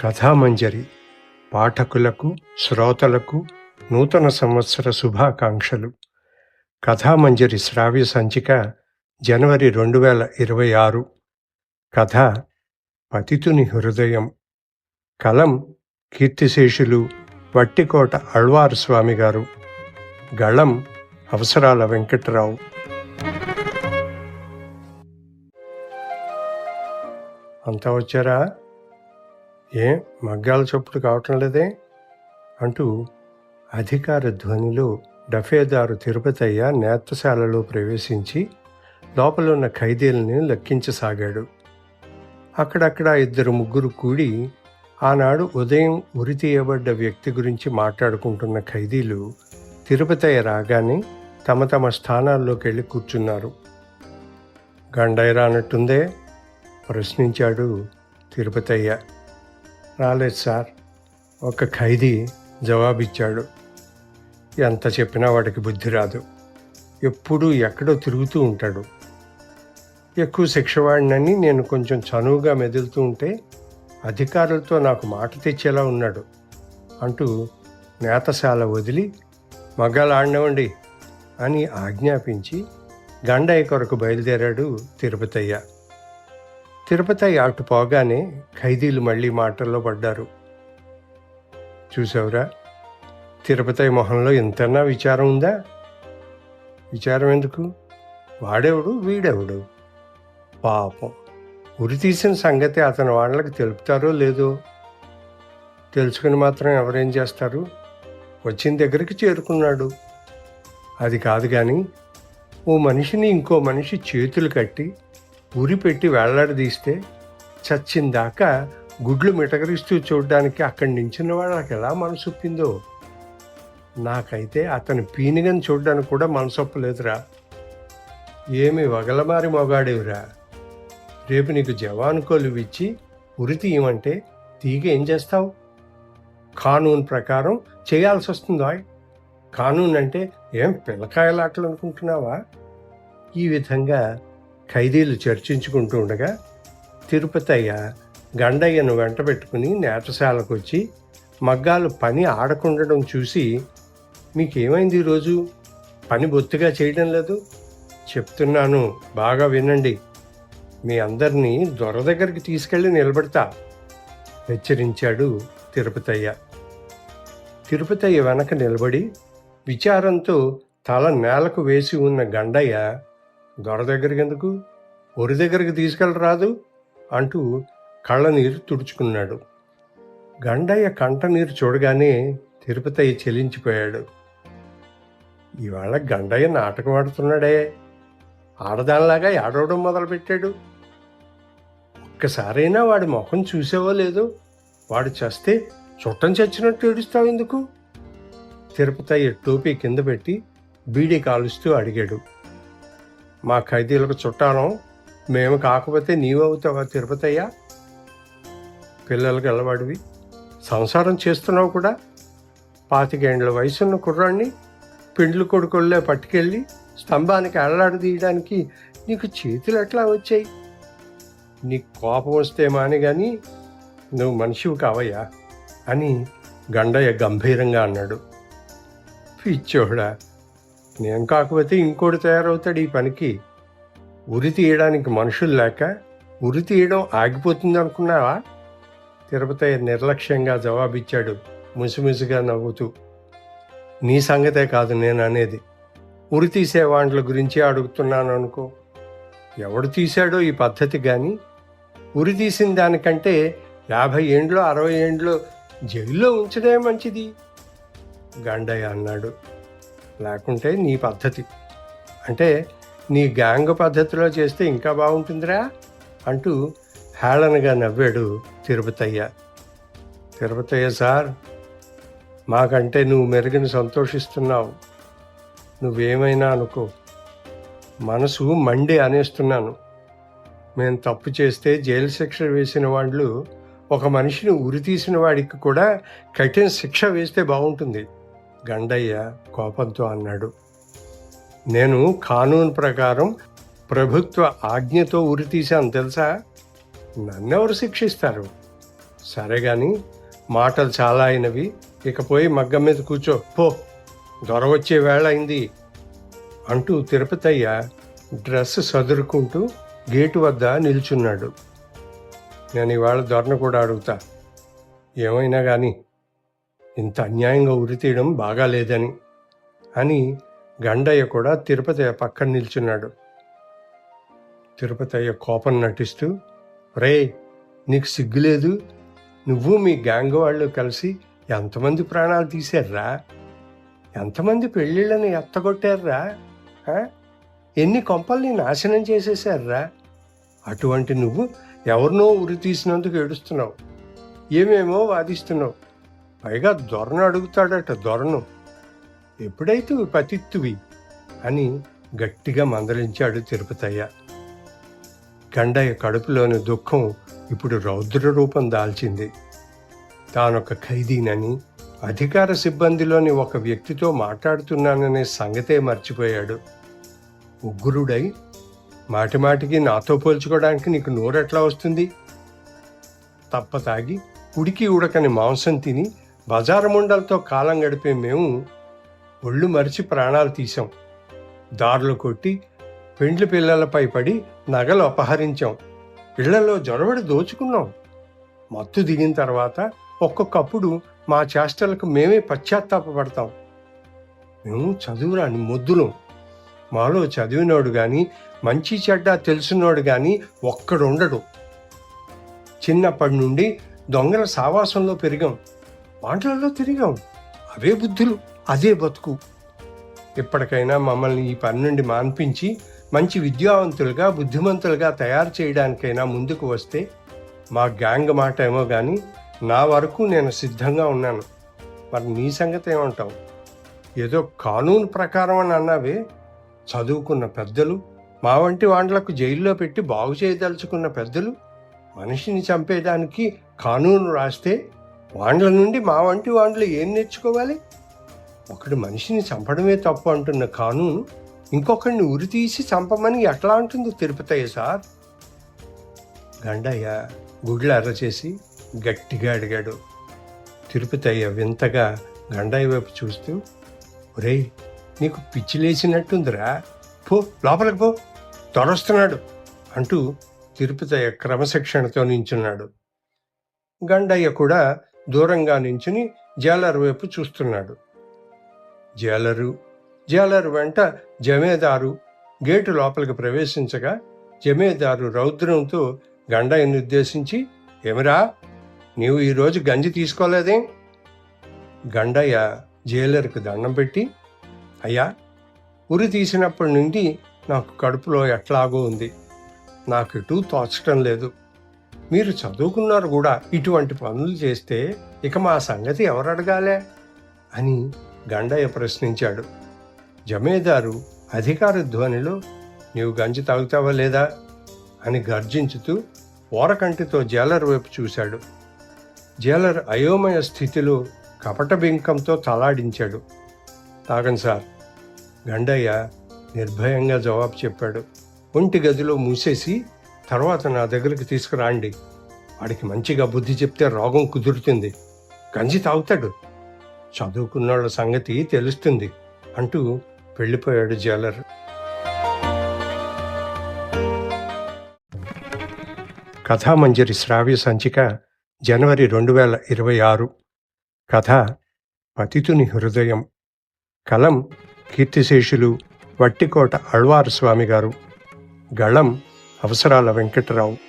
కథామంజరి పాఠకులకు శ్రోతలకు నూతన సంవత్సర శుభాకాంక్షలు. కథామంజరి శ్రావ్య సంచిక జనవరి రెండు వేల ఇరవై ఆరు. కథ పతితుని హృదయం. కలం కీర్తిశేషులు వట్టికోట అళ్వారు స్వామి గారు గళం అవసరాల వెంకట్రావు. అంతా వచ్చారా? ఏ మగ్గాల చప్పుడు కావటం లేదే? అంటూ అధికార ధ్వనిలో డఫేదారు తిరుపతయ్య నేత్రశాలలో ప్రవేశించి లోపల ఉన్న ఖైదీలని లెక్కించసాగాడు. అక్కడక్కడ ఇద్దరు ముగ్గురు కూడి ఆనాడు ఉదయం ఉరి తీయబడ్డ వ్యక్తి గురించి మాట్లాడుకుంటున్న ఖైదీలు తిరుపతయ్య రాగానే తమ తమ స్థానాల్లోకి వెళ్ళి కూర్చున్నారు. గండయ్య రానట్టుందే? ప్రశ్నించాడు తిరుపతయ్య. రాలేదు సార్. ఒక ఖైదీ జవాబిచ్చాడు. ఎంత చెప్పినా వాడికి బుద్ధి రాదు. ఎప్పుడూ ఎక్కడో తిరుగుతూ ఉంటాడు. ఎక్కువ శిక్ష వాడినని నేను కొంచెం చనువుగా మెదులుతూ ఉంటే అధికారులతో నాకు మాట తెచ్చేలా ఉన్నాడు అంటూ నేతశాల వదిలి మగ్గాలు ఆడినవండి అని ఆజ్ఞాపించి గండయ్య కొరకు బయలుదేరాడు తిరుపతయ్య. తిరుపతి అటు పోగానే ఖైదీలు మళ్ళీ మాటల్లో పడ్డారు. చూసావురా తిరుపతి మొహంలో ఎంతన్నా విచారం ఉందా? విచారం ఎందుకు? వాడెవడు? వీడెవడు? పాపం. ఉరి తీసిన సంగతి అతని వాళ్ళకి తెలుపుతారో లేదో? తెలుసుకుని మాత్రం ఎవరేం చేస్తారు? వచ్చిన దగ్గరికి చేరుకున్నాడు. అది కాదు కానీ ఓ మనిషిని ఇంకో మనిషి చేతులు కట్టి ఉరి పెట్టి వేళ్ళాడదీస్తే చచ్చిందాకా గుడ్లు మిటకరిస్తూ చూడడానికి అక్కడి నించిన వాళ్ళకి ఎలా మనసొప్పిందో. నాకైతే అతని పీనిగని చూడడానికి కూడా మనసొప్పలేదురా. ఏమి వగలమారి మొగాడేవిరా. రేపు నీకు జవాను ఇచ్చి ఉరి తీయమంటే తీగ ఏం చేస్తావు? కానూన్ ప్రకారం చేయాల్సి వస్తుందా కానూన్ అంటే ఏం పిల్లకాయలాటలు అనుకుంటున్నావా ఈ విధంగా ఖైదీలు చర్చించుకుంటూ ఉండగా తిరుపతయ్య గండయ్యను వెంట పెట్టుకుని నేతశాలకు వచ్చి మగ్గాలు పని ఆడకుండడం చూసి మీకేమైంది ఈరోజు పని బొత్తిగా చేయడం లేదు? చెప్తున్నాను బాగా వినండి. మీ అందరినీ దొర దగ్గరికి తీసుకెళ్ళి నిలబెడతా హెచ్చరించాడు తిరుపతయ్య తిరుపతయ్య వెనక నిలబడి విచారంతో తల నేలకు వేసి ఉన్న గండయ్య దొర దగ్గరికి ఎందుకు? ఒరి దగ్గరికి తీసుకెళ్ళరాదు? అంటూ కళ్ళ నీరు తుడుచుకున్నాడు. గండయ్య కంట నీరు చూడగానే తిరుపతయ్య చెలించిపోయాడు. ఇవాళ గండయ్య నాటకం ఆడుతున్నాడే. ఆడదానిలాగా ఏడవడం మొదలుపెట్టాడు. ఒక్కసారైనా వాడి ముఖం చూసేవో లేదో? వాడు చస్తే చుట్టం చచ్చినట్టు ఏడుస్తావు ఎందుకు? తిరుపతయ్య టోపీ కింద పెట్టి బీడీ కాలుస్తూ అడిగాడు. మా ఖైదీలకు చుట్టాను. మేము కాకపోతే నీవవుతావా తిరుపతయ్య. పిల్లలకి అలవాడివి సంసారం చేస్తున్నావు కూడా. పాతికేండ్ల వయసున్న కుర్రాన్ని పెండ్లు కొడుకుళ్ళే పట్టుకెళ్ళి స్తంభానికి అల్లాడదీయడానికి నీకు చేతులు ఎట్లా వచ్చాయి? నీకు కోపం వస్తే మాని కానీ నువ్వు మనిషివి కావయ్యా అని గండయ్య గంభీరంగా అన్నాడు. పిచ్చోడా నేను కాకపోతే ఇంకోటి తయారవుతాడు ఈ పనికి. ఉరి తీయడానికి మనుషులు లేక ఉరి తీయడం ఆగిపోతుంది అనుకున్నావా? తిరుపతి నిర్లక్ష్యంగా జవాబిచ్చాడు ముసిముసిగా నవ్వుతూ. నీ సంగతే కాదు నేను అనేది. ఉరి తీసే వాండ్ల గురించి అడుగుతున్నాను అనుకో. ఎవడు తీశాడో ఈ పద్ధతి కానీ ఉరి తీసిన దానికంటే యాభై ఏండ్లో అరవై ఏండ్లో జైల్లో ఉంచడమే మంచిది. గండయ్య అన్నాడు. లేకుంటే నీ పద్ధతి. అంటే నీ గ్యాంగ్ పద్ధతిలో చేస్తే ఇంకా బాగుంటుందిరా అంటూ హేళనగా నవ్వాడు తిరుపతయ్య. తిరుపతయ్య సార్ మాకంటే నువ్వు మెరుగని సంతోషిస్తున్నావు. నువ్వేమైనా అనుకో. మనసు మండి అనేస్తున్నాను. మేము తప్పు చేస్తే జైలు శిక్ష వేసిన వాళ్ళు ఒక మనిషిని ఉరి తీసిన వాడికి కూడా కఠిన శిక్ష వేస్తే బాగుంటుంది. గండయ్య కోపంతో అన్నాడు. నేను కానూన్ ప్రకారం ప్రభుత్వ ఆజ్ఞతో ఉరి తీశాను తెలుసా? నన్నెవరు శిక్షిస్తారు? సరే కానీ మాటలు చాలా అయినవి. ఇకపోయి మగ్గం మీద కూర్చో. పో దొర వచ్చే వేళ అయింది. అంటూ తిరుపతయ్య డ్రెస్ సదురుకుంటూ గేటు వద్ద నిల్చున్నాడు. నేను ఇవాళ దొరను కూడా అడుగుతా. ఏమైనా కానీ ఇంత అన్యాయంగా ఉరి తీయడం బాగాలేదని అని గండయ్య కూడా తిరుపతయ్య పక్కన నిల్చున్నాడు. తిరుపతయ్య కోపం నటిస్తూ రే నీకు సిగ్గులేదు? నువ్వు మీ గ్యాంగ్ వాళ్ళు కలిసి ఎంతమంది ప్రాణాలు తీశారా? ఎంతమంది పెళ్ళిళ్ళని ఎత్తగొట్టారురా ఎన్ని కొంపల్ని నాశనం చేసేశారా? అటువంటి నువ్వు ఎవరినో ఉరి తీసినందుకు ఏడుస్తున్నావు. ఏమేమో వాదిస్తున్నావు. పైగా దొరను అడుగుతాడట దొరను. ఎప్పుడైతే పతిత్తువి? అని గట్టిగా మందలించాడు తిరుపతయ్య. గండయ్య కడుపులోని దుఃఖం ఇప్పుడు రౌద్ర రూపం దాల్చింది. తానొక ఖైదీనని అధికార సిబ్బందిలోని ఒక వ్యక్తితో మాట్లాడుతున్నాననే సంగతే మర్చిపోయాడు. ఉగ్రుడై మాటిమాటికి నాతో పోల్చుకోవడానికి నీకు నోరెట్లా వస్తుంది? తప్ప తాగి ఉడికి ఉడకని మాంసం తిని బజారు ముండలతో కాలం గడిపే మేము ఒళ్ళు మరిచి ప్రాణాలు తీసాం దారులు కొట్టి పెండ్లి పిల్లలపై పడి నగలు అపహరించాం. ఇళ్ళలో జొరబడి దోచుకున్నాం. మత్తు దిగిన తర్వాత ఒక్కొక్కప్పుడు మా చేష్టలకు మేమే పశ్చాత్తాపపడతాం. మేము చదువురాని మొద్దులం. మాలో చదివినోడు కానీ మంచి చెడ్డ తెలుసున్నోడు కానీ ఒక్కడుండడు. చిన్నప్పటి నుండి దొంగల సావాసంలో పెరిగాం. మాటలలో తిరిగాం. అవే బుద్ధులు అదే బతుకు. ఇప్పటికైనా మమ్మల్ని ఈ పని నుండి మాన్పించి మంచి విద్యావంతులుగా బుద్ధిమంతులుగా తయారు చేయడానికైనా ముందుకు వస్తే మా గ్యాంగ్ మాట ఏమో కానీ నా వరకు నేను సిద్ధంగా ఉన్నాను. మరి నీ సంగతి ఏమంటావు? ఏదో కానూను ప్రకారం అని అన్నావే. చదువుకున్న పెద్దలు మా వంటి వాండ్లకు జైల్లో పెట్టి బాగు చేయదలుచుకున్న పెద్దలు మనిషిని చంపేదానికి కానూను రాస్తే వాండ్ల నుండి మా వంటి వాండ్లు ఏం నేర్చుకోవాలి? ఒకడు మనిషిని చంపడమే తప్పు అంటున్న కానూను ఇంకొకడిని ఉరి తీసి చంపమని ఎట్లా అంటుందో తిరుపతయ్య సార్. గండయ్య గుడ్లు ఎర్ర చేసి గట్టిగా అడిగాడు. తిరుపతయ్య వింతగా గండయ్య వైపు చూస్తూ ఒరేయ్ నీకు పిచ్చి లేచినట్టుందిరా. పో లోపలికి పో. తొరస్తున్నాడు అంటూ తిరుపతయ్య క్రమశిక్షణతో నించున్నాడు. గండయ్య కూడా దూరంగా నించుని జైలర్ వైపు చూస్తున్నాడు. జైలరు జైలర్ వెంట జమేదారు గేటు లోపలికి ప్రవేశించగా జమేదారు రౌద్రంతో గండయ్యను ఉద్దేశించి ఏమిరా నీవు ఈరోజు గంజి తీసుకోలేదే? గండయ్య జైలర్కు దండం పెట్టి అయ్యా ఉరి తీసినప్పటి నుండి నాకు కడుపులో ఎట్లాగో ఉంది. నాకు ఇటు తోచటం లేదు. మీరు చదువుకున్నారు కూడా ఇటువంటి పనులు చేస్తే ఇక మా సంగతి ఎవరు అడగాలే? అని గండయ్య ప్రశ్నించాడు. జమేదారు అధికార ధ్వనిలో నీవు గంజి తాగుతావా లేదా? అని గర్జించుతూ ఓరకంటితో జైలర్ వైపు చూశాడు. జైలర్ అయోమయ స్థితిలో కపట బింకంతో తలాడించాడు. తాగండి సార్ గండయ్య నిర్భయంగా జవాబు చెప్పాడు. ఒంటి గదిలో మూసేసి తర్వాత నా దగ్గరికి తీసుకురాండి. వాడికి మంచిగా బుద్ధి చెప్తే రోగం కుదురుతుంది. గంజి తాగుతాడు. చదువుకున్నాళ్ళ సంగతి తెలుస్తుంది అంటూ వెళ్ళిపోయాడు జైలర్ కథామంజరి శ్రావ్య సంచిక జనవరి రెండు వేల ఇరవై ఆరు. కథ పతితుని హృదయం. కలం కీర్తిశేషులు వట్టికోట అళ్వారు స్వామి గారు. గళం అవసరాల వెంకటరావు.